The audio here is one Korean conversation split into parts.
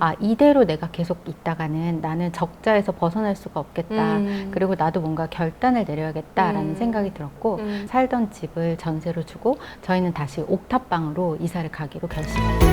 아 이대로 내가 계속 있다가는 나는 적자에서 벗어날 수가 없겠다. 음. 그리고 나도 뭔가 결단을 내려야겠다라는 음. 생각이 들었고 음. 살던 집을 전세로 주고 저희는 다시 옥탑방으로 이사를 가기로 결심했어요.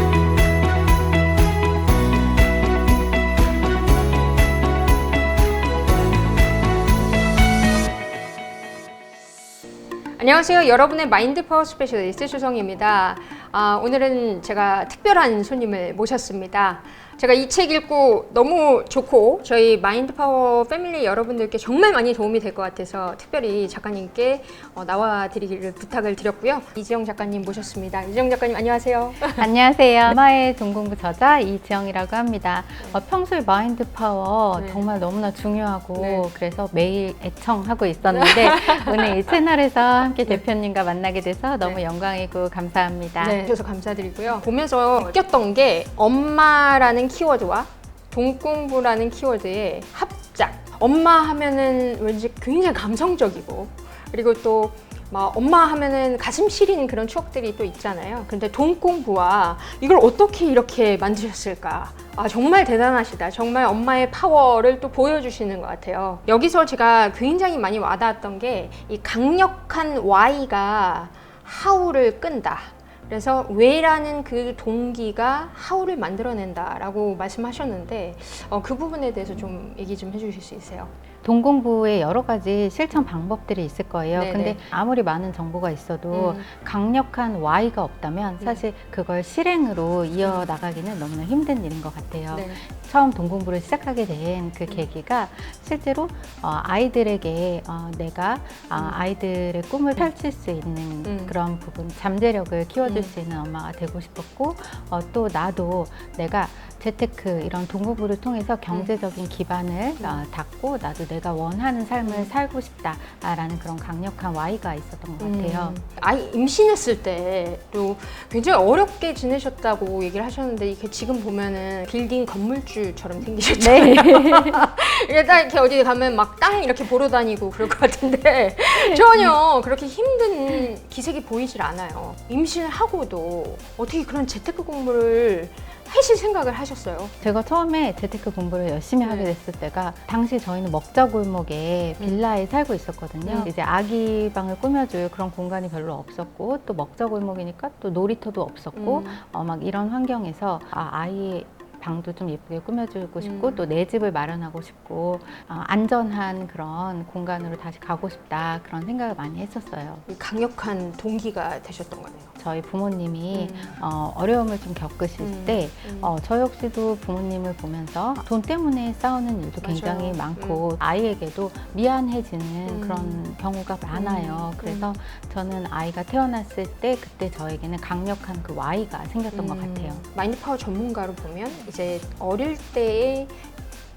안녕하세요. 여러분의 마인드 파워 스페셜리스트 조성입니다. 아, 오늘은 제가 특별한 손님을 모셨습니다. 제가 이 책 읽고 너무 좋고 저희 마인드 파워 패밀리 여러분들께 정말 많이 도움이 될 것 같아서 특별히 작가님께 어, 나와 드리기를 부탁을 드렸고요. 이지영 작가님 모셨습니다. 이지영 작가님 안녕하세요. 안녕하세요. 엄마의 동공부 저자 이지영이라고 합니다. 어, 평소에 마인드 파워 네. 정말 너무나 중요하고 네. 그래서 매일 애청하고 있었는데 오늘 이 채널에서 함께 대표님과 만나게 돼서 너무 네. 영광이고 감사합니다. 네, 주셔서 감사드리고요. 보면서 느꼈던 게 엄마라는 키워드와 동공부라는 키워드의 합작. 엄마 하면은 왠지 굉장히 감성적이고 그리고 또 막 엄마 하면은 가슴 시린 그런 추억들이 또 있잖아요. 근데 동공부와 이걸 어떻게 이렇게 만드셨을까? 아, 정말 대단하시다. 정말 엄마의 파워를 또 보여주시는 것 같아요. 여기서 제가 굉장히 많이 와닿았던 게 이 강력한 Y가 하울을 끈다. 그래서 왜라는 그 동기가 하울을 만들어낸다라고 말씀하셨는데 어, 그 부분에 대해서 좀 얘기 좀 해주실 수 있어요? 동공부에 여러 가지 실천 방법들이 있을 거예요. 네네. 근데 아무리 많은 정보가 있어도 음. 강력한 Y가 없다면 네. 사실 그걸 실행으로 이어 나가기는 너무나 힘든 일인 것 같아요. 네. 처음 동공부를 시작하게 된 그 계기가 실제로 어, 아이들에게 어, 내가 아, 아이들의 꿈을 펼칠 수 있는 음. 그런 부분 잠재력을 키워줄 음. 수 있는 엄마가 되고 싶었고 어, 또 나도 내가 재테크 이런 동부부를 통해서 경제적인 기반을 어, 닦고 나도 내가 원하는 삶을 음. 살고 싶다라는 그런 강력한 Y가 있었던 것 같아요. 음. 아이 임신했을 때도 굉장히 어렵게 지내셨다고 얘기를 하셨는데 이게 지금 보면은 빌딩 건물주처럼 생기셨잖아요. 이게 딱 이렇게 어디 가면 막 땅 이렇게 보러 다니고 그럴 것 같은데 전혀 그렇게 힘든 기색이 보이질 않아요. 임신을 하고도 어떻게 그런 재테크 공부를 하실 생각을 하셨어요? 제가 처음에 재테크 공부를 열심히 하게 네. 됐을 때가 당시 저희는 먹자 골목에 음. 빌라에 살고 있었거든요. 음. 이제 아기 방을 꾸며줄 그런 공간이 별로 없었고 또 먹자 골목이니까 또 놀이터도 없었고 음. 어, 막 이런 환경에서 아, 아이 방도 좀 예쁘게 꾸며주고 싶고 음. 또내 집을 마련하고 싶고 어, 안전한 그런 공간으로 다시 가고 싶다 그런 생각을 많이 했었어요. 이 강력한 동기가 되셨던 거네요. 저희 부모님이 음. 어, 어려움을 좀 겪으실 음. 때 음. 어, 저 역시도 부모님을 보면서 돈 때문에 싸우는 일도 맞아요. 굉장히 많고 아이에게도 미안해지는 음. 그런 경우가 많아요. 음. 그래서 저는 아이가 태어났을 때 그때 저에게는 강력한 그 Y가 생겼던 것 음, 같아요. 마인드 파워 전문가로 보면 이제 어릴 때의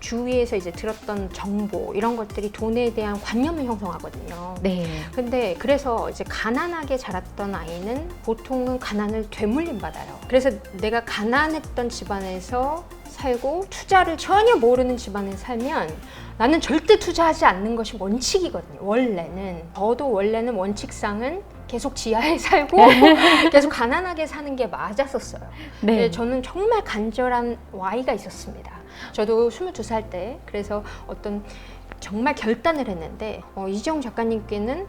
주위에서 이제 들었던 정보 이런 것들이 돈에 대한 관념을 형성하거든요. 네. 근데 그래서 이제 가난하게 자랐던 아이는 보통은 가난을 되물림 받아요. 그래서 내가 가난했던 집안에서 살고 투자를 전혀 모르는 집안에 살면 나는 절대 투자하지 않는 것이 원칙이거든요. 원래는 저도 원래는 원칙상은 계속 지하에 살고 계속 가난하게 사는 게 맞았었어요. 네. 네, 저는 정말 간절한 Y가 있었습니다. 저도 22살 때 그래서 어떤 정말 결단을 했는데 어, 이지영 작가님께는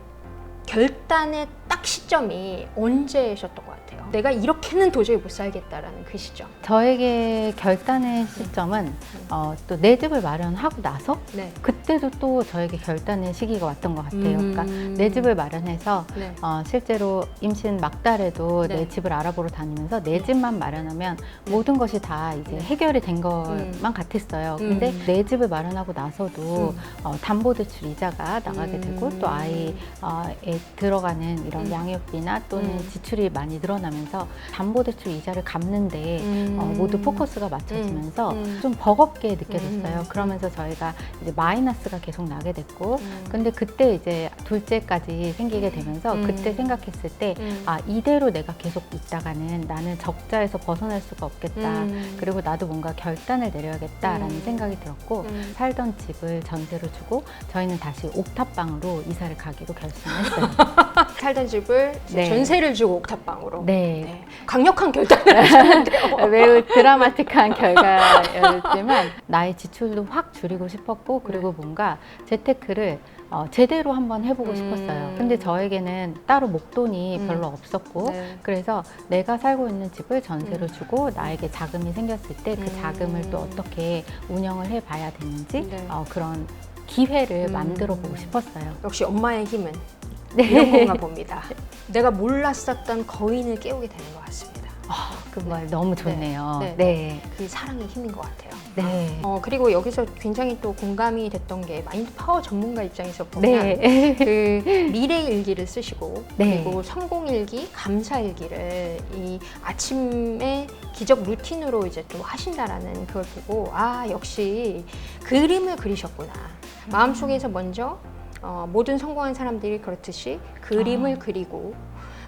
결단의 딱 시점이 언제셨던 것 같아요? 내가 이렇게는 도저히 못 살겠다라는 그 시점. 저에게 결단의 시점은 어, 또 내 집을 마련하고 나서 네. 그때도 또 저에게 결단의 시기가 왔던 것 같아요. 음. 그러니까 내 집을 마련해서 네. 어, 실제로 임신 막달에도 네. 내 집을 알아보러 다니면서 내 집만 마련하면 모든 것이 다 이제 네. 해결이 된 것만 음. 같았어요. 음. 근데 내 집을 마련하고 나서도 음. 어, 담보대출 이자가 나가게 음. 되고 또 아이에 들어가는 이런 음. 양육비나 또는 음. 지출이 많이 늘어나면서 담보대출 이자를 갚는데 음. 어, 모두 포커스가 맞춰지면서 음. 음. 좀 버겁게 느껴졌어요. 음. 그러면서 저희가 이제 마이너스가 계속 나게 됐고 음. 근데 그때 이제 둘째까지 생기게 되면서 음. 그때 생각했을 때 음. 아 이대로 내가 계속 있다가는 나는 적자에서 벗어날 수가 없겠다. 음. 그리고 나도 뭔가 결단을 내려야겠다라는 음. 생각이 들었고 음. 살던 집을 전세로 주고 저희는 다시 옥탑방으로 이사를 가기로 결심했어요. 살던 집을 이제 네. 전세를 주고 옥탑방으로. 네. 네. 강력한 결단을 하셨는데요. 매우 드라마틱한 결과였지만 나의 지출도 확 줄이고 싶었고 그리고 뭔가 재테크를 어, 제대로 한번 해보고 음. 싶었어요. 근데 저에게는 따로 목돈이 음. 별로 없었고 네. 그래서 내가 살고 있는 집을 전세로 주고 나에게 자금이 생겼을 때그 음. 자금을 또 어떻게 운영을 해봐야 되는지 네. 어, 그런 기회를 음. 만들어 보고 싶었어요. 역시 엄마의 힘은 네. 이런 건가 봅니다. 내가 몰랐었던 거인을 깨우게 되는 것 같습니다. 그말 너무 좋네요. 네. 네. 그 사랑의 힘인 것 같아요. 네. 어, 그리고 여기서 굉장히 또 공감이 됐던 게 마인드 파워 전문가 입장에서 보면 네. 그 미래 일기를 쓰시고 네. 그리고 성공 일기, 감사 일기를 이 아침에 기적 루틴으로 이제 또 하신다라는 그걸 보고 아 역시 그림을 그리셨구나 마음속에서 먼저 어, 모든 성공한 사람들이 그렇듯이 그림을 아. 그리고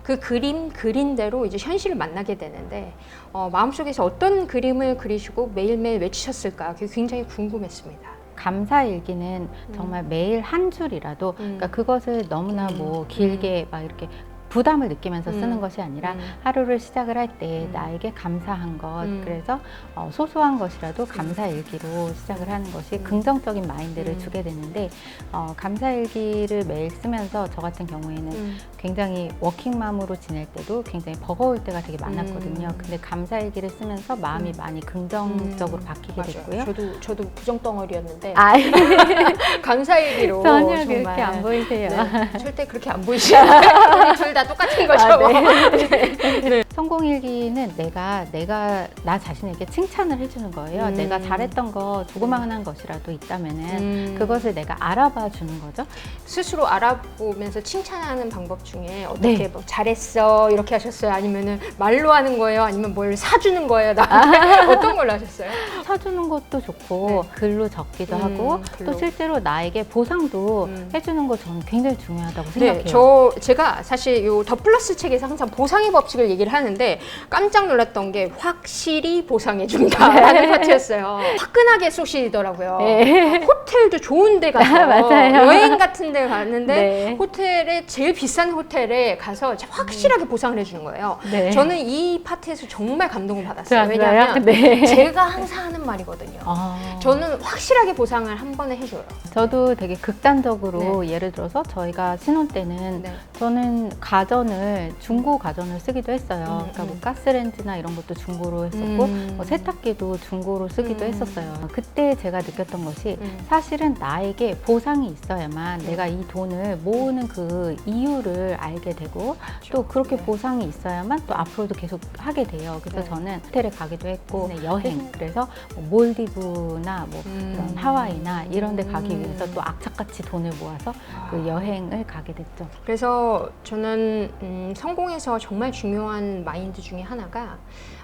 그 그림 그린 대로 이제 현실을 만나게 되는데 어, 마음속에서 어떤 그림을 그리시고 매일매일 외치셨을까 그게 굉장히 궁금했습니다. 감사 일기는 정말 매일 한 줄이라도 음. 그러니까 그것을 너무나 음. 뭐 길게 막 이렇게 부담을 느끼면서 음. 쓰는 것이 아니라 음. 하루를 시작을 할때 음. 나에게 감사한 것 음. 그래서 어, 소소한 것이라도 감사 일기로 시작을 하는 것이 음. 긍정적인 마인드를 음. 주게 되는데 어, 감사 일기를 매일 쓰면서 저 같은 경우에는 음. 굉장히 워킹맘으로 지낼 때도 굉장히 버거울 때가 되게 많았거든요. 음. 근데 감사 일기를 쓰면서 마음이 음. 많이 긍정적으로 음. 바뀌게 맞아요. 됐고요. 저도 저도 부정 덩어리였는데 아, 감사 일기로 전혀 정말 그렇게 안 보이세요. 네, 절대 그렇게 안 보이시잖아요. 우리 둘다 똑같은 거죠. 아, 네. 성공일기는 내가 내가 나 자신에게 칭찬을 해주는 거예요. 음. 내가 잘했던 거 조그마한 것이라도 있다면은 음, 그것을 내가 알아봐 주는 거죠. 스스로 알아보면서 칭찬하는 방법 중에 어떻게 네. 뭐 잘했어 이렇게 하셨어요? 아니면은 말로 하는 거예요? 아니면 뭘 사주는 거예요? 나한테 어떤 걸로 하셨어요? 사주는 것도 좋고 글로 적기도 음, 하고 글로. 또 실제로 나에게 보상도 음. 해주는 거 저는 굉장히 중요하다고 생각해요. 네, 저 제가 사실 요 더 플러스 책에서 항상 보상의 법칙을 얘기를 하는 데 깜짝 놀랐던 게 확실히 보상해 준다라는 파트였어요. 화끈하게 쏘시더라고요. 네. 호텔도 좋은 데 가서 맞아요. 여행 같은 데 갔는데 네. 호텔에 제일 비싼 호텔에 가서 확실하게 보상을 해주는 거예요. 네. 저는 이 파트에서 정말 감동을 받았어요. 왜냐하면 네. 제가 항상 하는 말이거든요. 아. 저는 확실하게 보상을 한 번에 해줘요. 저도 되게 극단적으로 예를 들어서 저희가 신혼 때는 네. 저는 가전을 중고 가전을 쓰기도 했어요. 음, 그러니까 뭐 음. 가스레인지나 이런 것도 중고로 했었고 음. 뭐 세탁기도 중고로 쓰기도 음. 했었어요. 그때 제가 느꼈던 것이 음. 사실은 나에게 보상이 있어야만 내가 이 돈을 모으는 그 이유를 알게 되고 또 그렇게 네. 보상이 있어야만 또 앞으로도 계속 하게 돼요. 그래서 네. 저는 호텔에 가기도 했고 네. 여행 그래서 뭐 몰디브나 뭐 음. 그런 하와이나 이런 데 가기 음. 위해서 또 악착같이 돈을 모아서 그 여행을 가게 됐죠. 그래서 저는 음, 성공에서 정말 중요한 마인드 중에 하나가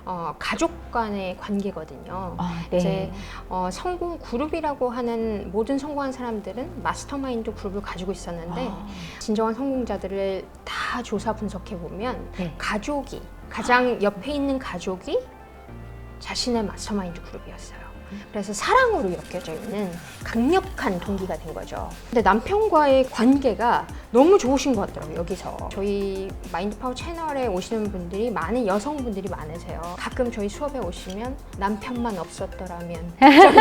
어, 가족 간의 관계거든요. 아, 이제 어, 성공 그룹이라고 하는 모든 성공한 사람들은 마스터마인드 그룹을 가지고 있었는데 아, 진정한 성공자들을 다 조사 분석해 보면 네. 가족이 가장 옆에 있는 가족이 자신의 마스터마인드 그룹이었어요. 그래서 사랑으로 엮여져 있는 강력한 동기가 된 거죠. 근데 남편과의 관계가 너무 좋으신 것 같더라고요, 여기서. 저희 마인드 파워 채널에 오시는 분들이 많은 여성분들이 많으세요. 가끔 저희 수업에 오시면 남편만 없었더라면.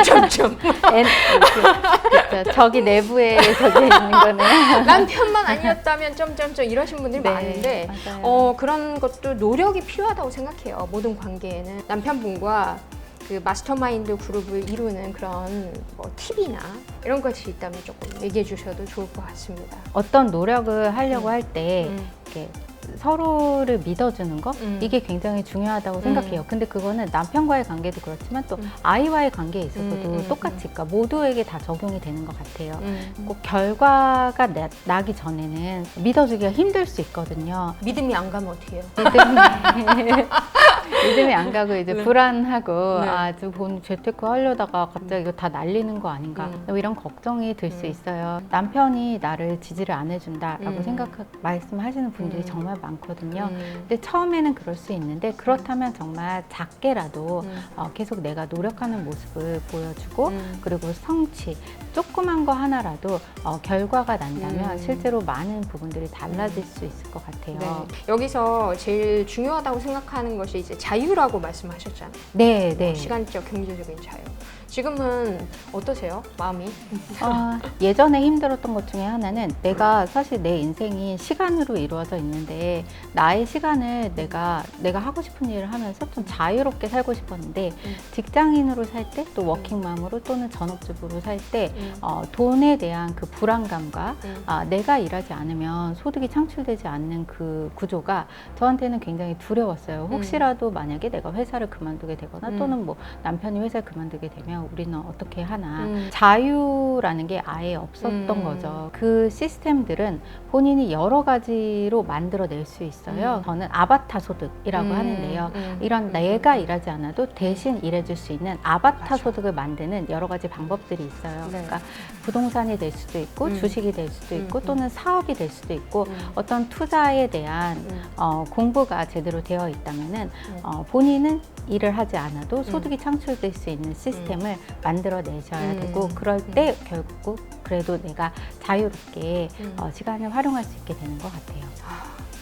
점점점. 엔- 그- 그쵸. 저기 내부에 저기 있는 거는 남편만 아니었다면 점점점 이러신 분들이 네, 많은데 맞아요. 어, 그런 것도 노력이 필요하다고 생각해요. 모든 관계에는 남편분과 그 마스터마인드 그룹을 이루는 그런 뭐 팁이나 이런 것이 있다면 조금 얘기해 주셔도 좋을 것 같습니다. 어떤 노력을 하려고 할때 음. 이렇게 서로를 믿어주는 거 음. 이게 굉장히 중요하다고 생각해요. 근데 그거는 남편과의 관계도 그렇지만 또 음. 아이와의 관계에 있어서도 음, 음, 똑같이 그러니까 모두에게 다 적용이 되는 것 같아요. 음. 꼭 결과가 나, 나기 전에는 믿어주기가 힘들 수 있거든요. 믿음이 안 가면 어떻게 해요? 믿음이 믿음이 안 가고 이제 네. 불안하고 네. 아주 본 재테크 하려다가 갑자기 이거 다 날리는 거 아닌가 음. 뭐 이런 걱정이 들수 음. 있어요. 남편이 나를 지지를 안 해준다라고 음. 생각 말씀하시는 분들이 음. 정말 많거든요. 음. 근데 처음에는 그럴 수 있는데 그렇다면 정말 작게라도 음. 어, 계속 내가 노력하는 모습을 보여주고 음. 그리고 성취 조그만 거 하나라도 어, 결과가 난다면 음. 실제로 많은 부분들이 달라질 수 있을 것 같아요. 네. 여기서 제일 중요하다고 생각하는 것이 이제 자유라고 말씀하셨잖아요. 네, 네. 뭐 시간적, 경제적인 자유. 지금은 어떠세요? 마음이? 어, 예전에 힘들었던 것 중에 하나는 내가 사실 내 인생이 시간으로 이루어져 있는데 나의 시간을 내가 내가 하고 싶은 일을 하면서 좀 자유롭게 살고 싶었는데 음. 직장인으로 살 때 또 워킹맘으로 또는 전업주부로 살때 음. 어, 돈에 대한 그 불안감과 음. 아, 내가 일하지 않으면 소득이 창출되지 않는 그 구조가 저한테는 굉장히 두려웠어요. 혹시라도 만약에 내가 회사를 그만두게 되거나 음. 또는 뭐 남편이 회사를 그만두게 되면 우리는 어떻게 하나 음. 자유라는 게 아예 없었던 음. 거죠. 그 시스템들은 본인이 여러 가지로 만들어낼 수 있어요. 음. 저는 아바타 소득이라고 음. 하는데요. 음. 이런 음. 내가 일하지 않아도 대신 일해줄 수 있는 아바타 맞아. 소득을 만드는 여러 가지 방법들이 있어요. 네. 그러니까 부동산이 될 수도 있고 음. 주식이 될 수도 있고 음, 음. 또는 사업이 될 수도 있고 음. 어떤 투자에 대한 음. 어, 공부가 제대로 되어 있다면은 음. 어, 본인은 일을 하지 않아도 소득이 창출될 수 있는 시스템을 만들어 내셔야 음. 되고 그럴 때 결국 그래도 내가 자유롭게 음. 어, 시간을 활용할 수 있게 되는 것 같아요.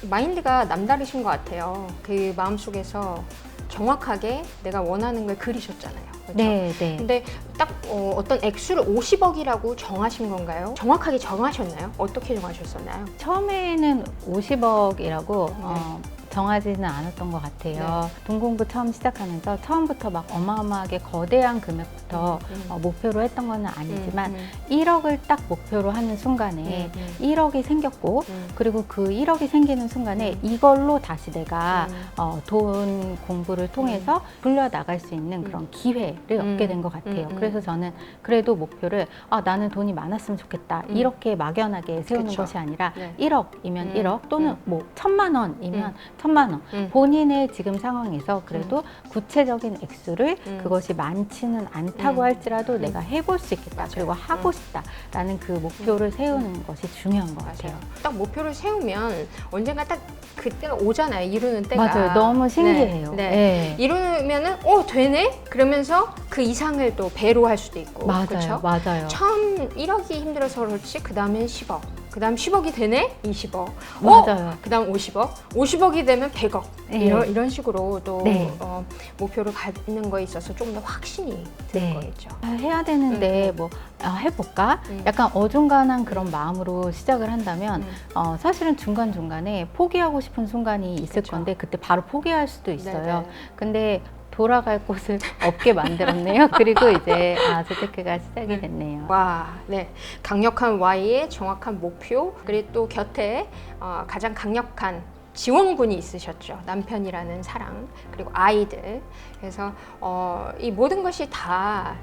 마인드가 남다르신 것 같아요. 그 마음속에서 정확하게 내가 원하는 걸 그리셨잖아요. 그렇죠? 네, 네. 근데 딱 어, 떤 액수를 50억이라고 정하신 건가요? 정확하게 정하셨나요? 어떻게 정하셨었나요? 처음에는 50억이라고 네. 어, 정하지는 않았던 것 같아요. 돈 공부 처음 시작하면서 처음부터 막 어마어마하게 거대한 금액부터 음. 어, 목표로 했던 건 아니지만 음, 1억을 딱 목표로 하는 순간에 음, 1억이 생겼고 음. 그리고 그 1억이 생기는 순간에 음. 이걸로 다시 내가 음. 어, 돈 공부를 통해서 불려 나갈 수 있는 그런 기회를 음. 얻게 된 것 같아요. 음, 음. 그래서 저는 그래도 목표를 아 나는 돈이 많았으면 좋겠다 음. 이렇게 막연하게 세우는 그쵸. 것이 아니라 네. 1억이면 음. 1억 또는 음. 뭐 천만 원이면 음. 천만 원. 음. 본인의 지금 상황에서 그래도 구체적인 액수를 음. 그것이 많지는 않다고 음. 할지라도 내가 해볼 수 있겠다 맞아요. 그리고 하고 음. 싶다라는 그 목표를 세우는 것이 중요한 것 같아요. 맞아요. 딱 목표를 세우면 언젠가 딱 그때가 오잖아요. 이루는 때가. 맞아요. 너무 신기해요. 네. 네. 네. 이루면은 어 되네. 그러면서 그 이상을 또 배로 할 수도 있고. 맞아요, 그렇죠? 맞아요. 처음 1억이 힘들어서 그렇지. 그 다음엔 10억. 그 다음 10억이 되네? 20억. 맞아요. 그 다음 50억. 50억이 되면 100억. 네. 이런, 이런 식으로 또 네. 어, 목표를 갖는 거에 있어서 좀더 확신이 드는 네. 거겠죠. 아, 해야 되는데 뭐 아, 해볼까? 음. 약간 어중간한 그런 마음으로 시작을 한다면 음. 어, 사실은 중간 중간에 포기하고 싶은 순간이 있을 그쵸. 건데 그때 바로 포기할 수도 있어요. 네네. 근데 돌아갈 곳을 없게 만들었네요. 그리고 이제 아, 재테크가 시작이 됐네요. 와, 네. 강력한 Y의 정확한 목표, 그리고 또 곁에 어, 가장 강력한 지원군이 있으셨죠. 남편이라는 사랑, 그리고 아이들. 그래서 어, 이 모든 것이 다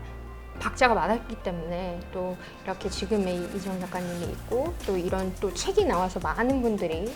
박자가 맞았기 때문에 또 이렇게 지금의 이정 작가님이 있고 또 이런 또 책이 나와서 많은 분들이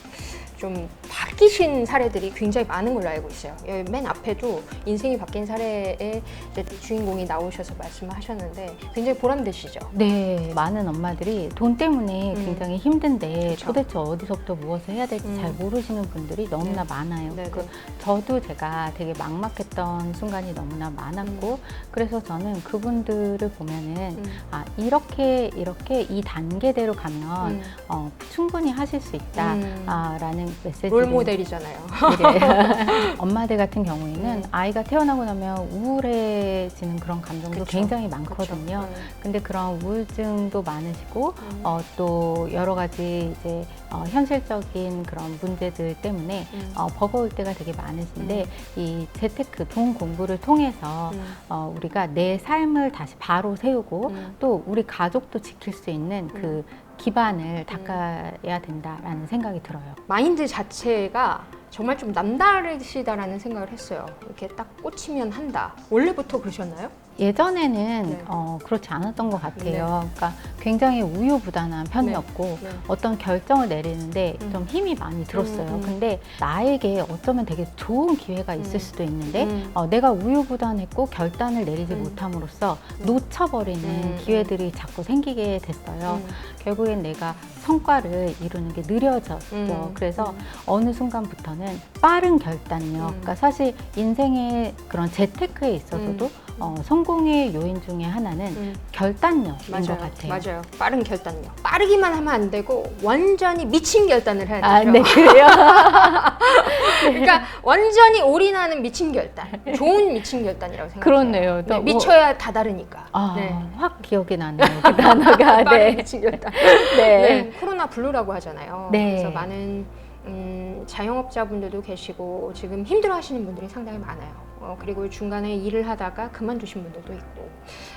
좀 바뀌신 사례들이 굉장히 많은 걸로 알고 있어요. 여기 맨 앞에도 인생이 바뀐 사례의 이제 주인공이 나오셔서 말씀하셨는데 굉장히 보람되시죠. 네, 많은 엄마들이 돈 때문에 음. 굉장히 힘든데 그쵸. 도대체 어디서부터 무엇을 해야 될지 음. 잘 모르시는 분들이 너무나 많아요. 네, 그 네. 저도 제가 되게 막막했던 순간이 너무나 많았고 음. 그래서 저는 그분들을 보면은 음. 아 이렇게 이렇게 이 단계대로 가면 음. 어, 충분히 하실 수 있다라는 음. 메시지를 롤 모델이잖아요. 드려요. 엄마들 같은 경우에는 음. 아이가 태어나고 나면 우울해지는 그런 감정도 그쵸. 굉장히 많거든요. 근데 그런 우울증도 많으시고 음. 어, 또 여러 가지 이제 어, 현실적인 그런 문제들 때문에 음. 어, 버거울 때가 되게 많으신데 이 재테크 돈 공부를 통해서 음. 어, 우리가 내 삶을 다시 바로 세우고 음. 또 우리 가족도 지킬 수 있는 그 기반을 닦아야 된다라는 생각이 들어요. 마인드 자체가 정말 좀 남다르시다라는 생각을 했어요. 이렇게 딱 꽂히면 한다. 원래부터 그러셨나요? 예전에는 네. 어, 그렇지 않았던 것 같아요. 그러니까 굉장히 우유부단한 편이었고 네. 어떤 결정을 내리는데 음. 좀 힘이 많이 들었어요. 음, 음. 근데 나에게 어쩌면 되게 좋은 기회가 있을 음. 수도 있는데 음. 어, 내가 우유부단했고 결단을 내리지 음. 못함으로써 음. 놓쳐버리는 음, 기회들이 자꾸 생기게 됐어요. 음. 결국엔 내가 성과를 이루는 게 느려졌죠. 음. 그래서 음. 어느 순간부터는 빠른 결단력. 음. 그러니까 사실 인생의 그런 재테크에 있어서도 어, 성 공의 요인 중에 하나는 음. 결단력인 맞아요. 것 같아요. 맞아요. 빠른 결단력. 빠르기만 하면 안 되고 완전히 미친 결단을 해야 되죠. 아, 네, 그래요? 그러니까 완전히 올인하는 미친 결단. 좋은 미친 결단이라고 생각해요. 그렇네요. 또 네, 뭐- 미쳐야 다 다르니까. 아, 네. 확 기억이 나네요. 그 단어가. 빠른 네. 미친 결단. 네. 네, 코로나 블루라고 하잖아요. 네. 그래서 많은 음, 자영업자분들도 계시고 지금 힘들어하시는 분들이 상당히 많아요. 어, 그리고 중간에 일을 하다가 그만두신 분들도 있고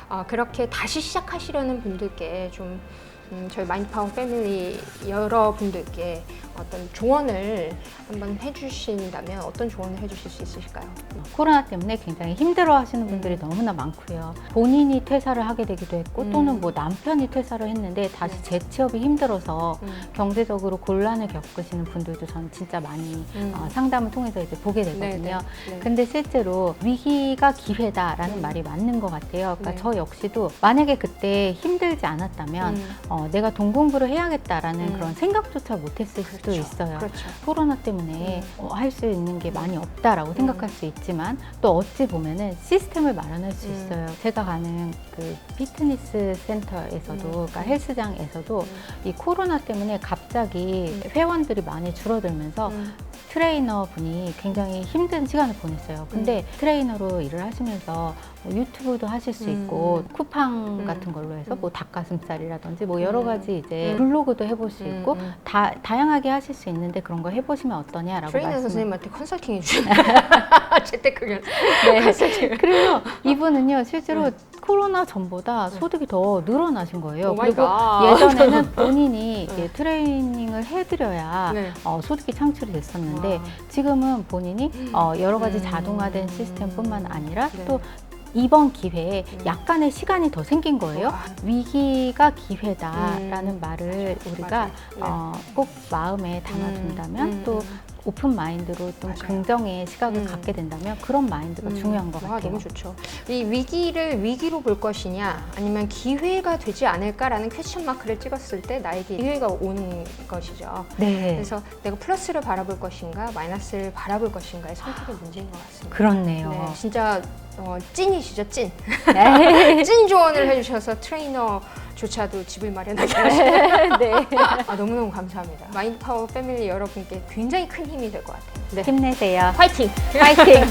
어, 그렇게 다시 시작하시려는 분들께 좀 음, 저희 마인드파워 패밀리 여러분들께 어떤 조언을 한번 해주신다면 어떤 조언을 해주실 수 있으실까요? 코로나 때문에 굉장히 힘들어 하시는 분들이 음. 너무나 많고요. 본인이 퇴사를 하게 되기도 했고 음. 또는 뭐 남편이 퇴사를 했는데 다시 네. 재취업이 힘들어서 음, 경제적으로 곤란을 겪으시는 분들도 저는 진짜 많이 음. 어, 상담을 통해서 이제 보게 네, 되거든요. 네, 네. 근데 실제로 위기가 기회다라는 음. 말이 맞는 것 같아요. 그러니까 네. 저 역시도 만약에 그때 힘들지 않았다면 음, 어, 내가 돈 공부를 해야겠다라는 음. 그런 생각조차 못했을 수도 그렇죠. 있어요. 그렇죠. 코로나 때문에 음. 할수 있는 게 많이 없다라고 생각할 수 있지만 또 어찌 보면은 시스템을 마련할 수 음. 있어요. 제가 가는 그 피트니스 센터에서도 음. 그러니까 헬스장에서도 음, 이 코로나 때문에 갑자기 음. 회원들이 많이 줄어들면서 음, 트레이너 분이 굉장히 힘든 시간을 보냈어요. 근데 트레이너로 일을 하시면서 뭐 유튜브도 하실 수 음. 있고 쿠팡 음. 같은 걸로 해서 음. 뭐 닭가슴살이라든지 뭐 여러 음. 가지 이제 음. 블로그도 해볼 수 음, 있고 음. 다 다양하게 하실 수 있는데 그런 거 해보시면 어떠냐라고 트레이너 말씀. 선생님한테 컨설팅 해주세요. 재테크 네. 컨설팅. 그래서 이분은요 실제로 코로나 전보다 네. 소득이 더 늘어나신 거예요. 오 마이 그리고 갓. 예전에는 본인이 네. 트레이닝을 해드려야 네. 어, 소득이 창출이 됐었는데 와. 지금은 본인이 어, 여러 가지 음. 자동화된 시스템뿐만 아니라 네. 또 이번 기회에 음. 약간의 시간이 더 생긴 거예요. 와. 위기가 기회다라는 음. 말을 우리가 맞아요. 네. 어, 꼭 마음에 담아둔다면 음, 또 음. 오픈 마인드로 좀 맞아요. 긍정의 시각을 음. 갖게 된다면 그런 마인드가 음. 중요한 것 와, 같아요. 너무 좋죠. 이 위기를 위기로 볼 것이냐, 아니면 기회가 되지 않을까라는 퀘션 마크를 찍었을 때 나에게 기회가 오는 것이죠. 네, 그래서 내가 플러스를 바라볼 것인가, 마이너스를 바라볼 것인가의 선택의 문제인 것 같습니다. 그렇네요. 네, 진짜 어, 찐이시죠, 찐. 네. 찐 조언을 해주셔서 트레이너 조차도 집을 마련하게 하시네요. 네. 아, 너무너무 감사합니다. 마인드파워 패밀리 여러분께 굉장히 큰 힘이 될 것 같아요. 네. 힘내세요. 화이팅! 파이팅!